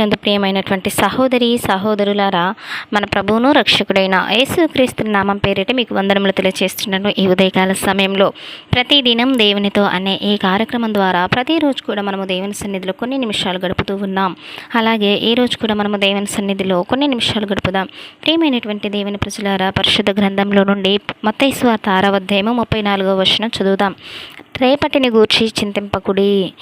నందు ప్రియమైనటువంటి సహోదరి సహోదరులారా మన ప్రభువును రక్షకుడైన యేసుక్రీస్తు నామం పేరిట మీకు వందనములు తెలియజేస్తున్నాను ఈ ఉదయకాల సమయంలో ప్రతిదినం దేవునితో అనే ఈ కార్యక్రమం ద్వారా ప్రతిరోజు కూడా మనము దేవుని సన్నిధిలో కొన్ని నిమిషాలు గడుపుతూ ఉన్నాం. అలాగే ఈ రోజు కూడా మనము దేవుని సన్నిధిలో కొన్ని నిమిషాలు గడుపుదాం. ప్రియమైనటువంటి దేవుని ప్రజలారా పరిశుద్ధ గ్రంథంలో నుండి మత్తైస్వార్త ఆరవ అధ్యాయము ముప్పై నాలుగో వచనం చదువుదాం. రేపటిని గూర్చి చింతింపకుడి.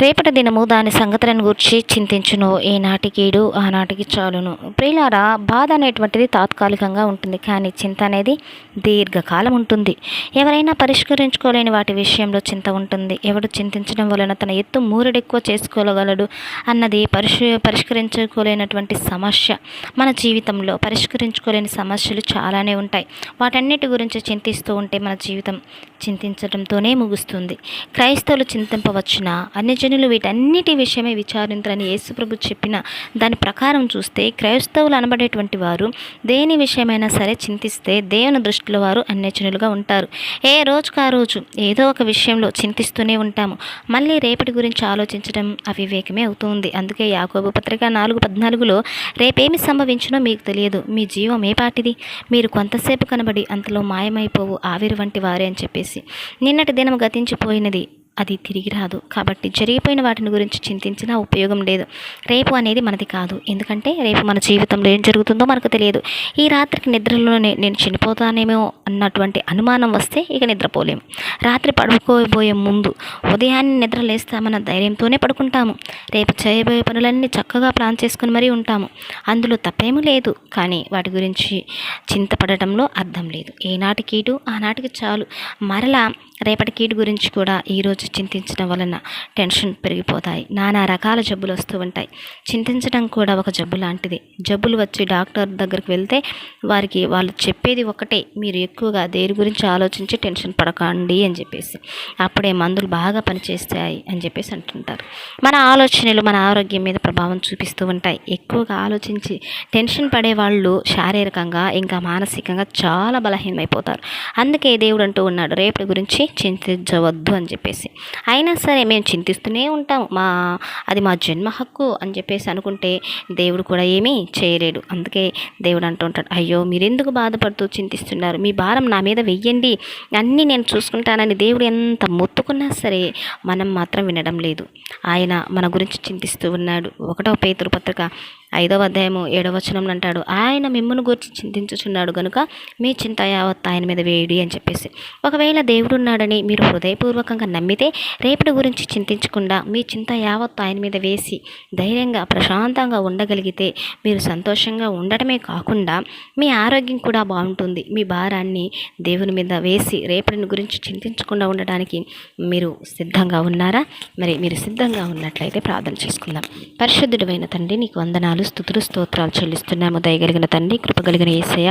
రేపటి దినము దాని సంగతులను గురించి చింతించును. ఏ నాటికీడు ఆనాటికి చాలును. ప్రియులారా బాధ అనేటువంటిది తాత్కాలికంగా ఉంటుంది. కానీ చింత అనేది దీర్ఘకాలం ఉంటుంది. ఎవరైనా పరిష్కరించుకోలేని వాటి విషయంలో చింత ఉంటుంది. ఎవడు చింతించడం వలన తన ఎత్తు మూరెడెక్కువ చేసుకోగలడు అన్నది పరిష్ పరిష్కరించుకోలేనటువంటి సమస్య. మన జీవితంలో పరిష్కరించుకోలేని సమస్యలు చాలానే ఉంటాయి. వాటన్నిటి గురించి చింతిస్తూ ఉంటే మన జీవితం చింతించడంతోనే ముగుస్తుంది. క్రైస్తవులు చింతింపవచ్చున? అన్ని జనులు వీటన్నిటి విషయమే విచారించరని యేసుప్రభు చెప్పిన దాని ప్రకారం చూస్తే క్రైస్తవులు అనబడేటువంటి వారు దేని విషయమైనా సరే చింతిస్తే దేవుని దృష్టిలో వారు అన్యజనులుగా ఉంటారు. ఏ రోజుకు ఆ రోజు ఏదో ఒక విషయంలో చింతిస్తూనే ఉంటాము. మళ్ళీ రేపటి గురించి ఆలోచించడం అవివేకమే అవుతుంది. అందుకే యాకోబు పత్రిక నాలుగు పద్నాలుగులో రేపేమి సంభవించినో మీకు తెలియదు. మీ జీవం ఏ పాటిది? మీరు కొంతసేపు కనబడి అంతలో మాయమైపోవు ఆవిరి వంటి వారే అని చెప్పేసి. నిన్నటి దినం గతించిపోయినది అది తిరిగి రాదు. కాబట్టి జరిగిపోయిన వాటిని గురించి చింతించినా ఉపయోగం లేదు. రేపు అనేది మనది కాదు. ఎందుకంటే రేపు మన జీవితంలో ఏం జరుగుతుందో మనకు తెలియదు. ఈ రాత్రికి నిద్రలోనే నేను చనిపోతానేమో అన్నటువంటి అనుమానం వస్తే ఇక నిద్రపోలేము రాత్రి పడుకోబోయే ముందు ఉదయాన్నే నిద్ర లేస్తామన్న ధైర్యంతోనే పడుకుంటాము. రేపు చేయబోయే పనులన్నీ చక్కగా ప్లాన్ చేసుకుని మరీ ఉంటాము. అందులో తప్పేమీ లేదు. కానీ వాటి గురించి చింతపడటంలో అర్థం లేదు. ఏనాటికి ఇటు ఆనాటికి చాలు. మరలా రేపటి కీడు గురించి కూడా ఈరోజు చింతించడం వలన టెన్షన్ పెరిగిపోతాయి. నానా రకాల జబ్బులు వస్తూ ఉంటాయి. చింతించడం కూడా ఒక జబ్బు లాంటిది. జబ్బులు వచ్చి డాక్టర్ దగ్గరికి వెళ్తే వారికి వాళ్ళు చెప్పేది ఒకటే మీరు ఎక్కువగా దేని గురించి ఆలోచించి టెన్షన్ పడకండి అని చెప్పేసి. అప్పుడే మందులు బాగా పనిచేస్తాయి అని చెప్పేసి అంటుంటారు. మన ఆలోచనలు మన ఆరోగ్యం మీద ప్రభావం చూపిస్తూ ఉంటాయి. ఎక్కువగా ఆలోచించి టెన్షన్ పడే వాళ్ళు శారీరకంగా ఇంకా మానసికంగా చాలా బలహీనమైపోతారు. అందుకే దేవుడు అంటూ ఉన్నాడు రేపటి గురించి చింతించవద్దు అని చెప్పేసి. అయినా సరే మేము చింతిస్తూనే ఉంటాం మా అది మా జన్మ హక్కు అని చెప్పేసి అనుకుంటే దేవుడు కూడా ఏమీ చేయలేడు. అందుకే దేవుడు అంటూ ఉంటాడు అయ్యో మీరెందుకు బాధపడుతూ చింతిస్తున్నారు? మీ భారం నా మీద వెయ్యండి. అన్నీ నేను చూసుకుంటానని దేవుడు ఎంత మొత్తుకున్నా సరే మనం మాత్రం వినడం లేదు. ఆయన మన గురించి చింతిస్తూ ఉన్నాడు. ఒకటో పేతురు పత్రిక ఐదవ అధ్యాయము ఏడవ వచనం అంటాడు ఆయన మిమ్మల్ని గురించి చింతించుచున్నాడు కనుక మీ చింత యావత్ ఆయన మీద వేడి అని చెప్పేసి. ఒకవేళ దేవుడు ఉన్నాడని మీరు హృదయపూర్వకంగా నమ్మితే రేపటి గురించి చింతించకుండా మీ చింత యావత్ ఆయన మీద వేసి ధైర్యంగా ప్రశాంతంగా ఉండగలిగితే మీరు సంతోషంగా ఉండటమే కాకుండా మీ ఆరోగ్యం కూడా బాగుంటుంది. మీ భారాన్ని దేవుని మీద వేసి రేపటిని గురించి చింతించకుండా ఉండడానికి మీరు సిద్ధంగా ఉన్నారా? మరి మీరు సిద్ధంగా ఉన్నట్లయితే ప్రార్థన చేసుకుందాం. పరిశుద్ధుడైన తండ్రి నీకు వందనాలు. వందనాలు స్థుతులు స్తోత్రాలు చెల్లిస్తున్నాము. దయగలిగిన తండ్రి కృపగలిగిన ఏసయ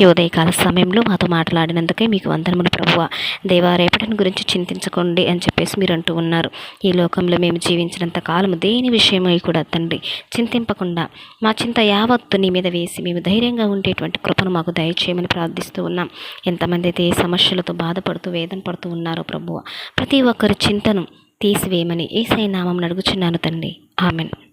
ఈ ఉదయకాల సమయంలో మాతో మాట్లాడినందుకే మీకు వందనములు ప్రభువ. దేవా రేపటిని గురించి చింతించకండి అని చెప్పేసి మీరు అంటూ ఉన్నారు. ఈ లోకంలో మేము జీవించినంత కాలం దేని విషయమై కూడా తండ్రి చింతింపకుండా మా చింత యావత్తు నీ మీద వేసి మేము ధైర్యంగా ఉండేటువంటి కృపను మాకు దయచేయమని ప్రార్థిస్తూ ఉన్నాం. ఎంతమంది అయితే ఏ సమస్యలతో బాధపడుతూ వేదన పడుతూ ఉన్నారో ప్రభువ ప్రతి ఒక్కరి చింతను తీసివేయమని ఏసై నామం అడుగుచున్నాను తండ్రి. ఆమెను.